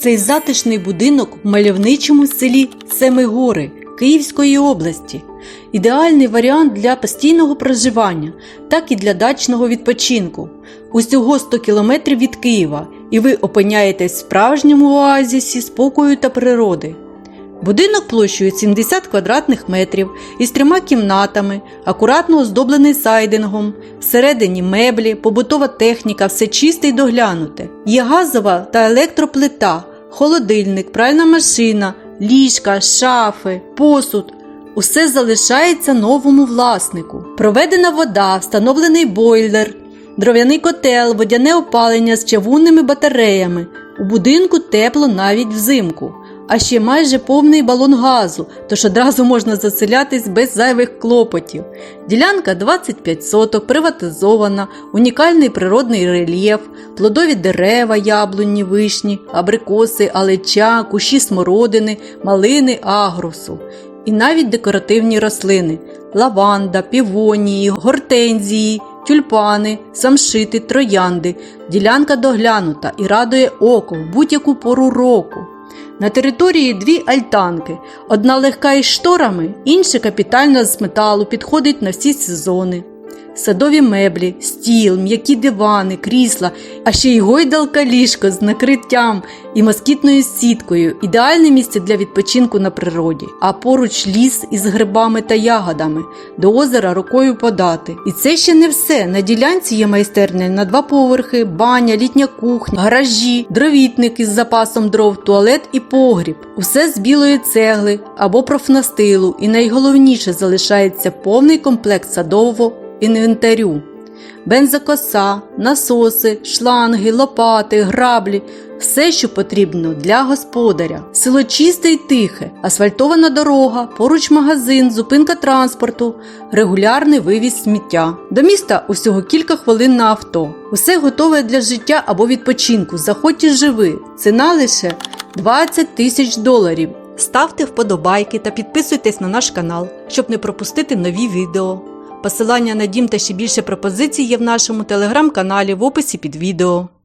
Цей затишний будинок в мальовничому селі Семигори Київської області. Ідеальний варіант для постійного проживання, так і для дачного відпочинку. Усього 100 кілометрів від Києва, і ви опиняєтесь в справжньому оазісі спокою та природи. Будинок площею 70 квадратних метрів із трьома кімнатами, акуратно оздоблений сайдингом, всередині меблі, побутова техніка, все чисте й доглянуте. Є газова та електроплита, холодильник, пральна машина, ліжка, шафи, посуд. Усе залишається новому власнику. Проведена вода, встановлений бойлер, дров'яний котел, водяне опалення з чавунними батареями. У будинку тепло навіть взимку а ще майже повний балон газу, тож одразу можна заселятись без зайвих клопотів. Ділянка 25 соток, приватизована, унікальний природний рельєф, плодові дерева, яблуні, вишні, абрикоси, алеча, кущі смородини, малини, агрусу. І навіть декоративні рослини лаванда, півонії, гортензії, тюльпани, самшити, троянди. Ділянка доглянута і радує око в будь-яку пору року. На території дві альтанки. Одна легка із шторами, інша капітальна з металу, підходить на всі сезони. Садові меблі, стіл, м'які дивани, крісла, а ще й гойдалка ліжко з накриттям і москітною сіткою ідеальне місце для відпочинку на природі, а поруч ліс із грибами та ягодами, до озера рукою подати. І це ще не все. На ділянці є майстерня на два поверхи, баня, літня кухня, гаражі, дровітник із запасом дров, туалет і погріб. Усе з білої цегли або профнастилу, і найголовніше залишається повний комплект садового інвентарю. Бензокоса, насоси, шланги, лопати, граблі все, що потрібно для господаря. Село чисте й тихе, асфальтована дорога, поруч магазин, зупинка транспорту, регулярний вивіз сміття. До міста усього кілька хвилин на авто. Усе готове для життя або відпочинку. Заходь і живи. Ціна лише 20 тисяч доларів. Ставте вподобайки та підписуйтесь на наш канал, щоб не пропустити нові відео. Посилання на дім та ще більше пропозицій є в нашому телеграм-каналі в описі під відео.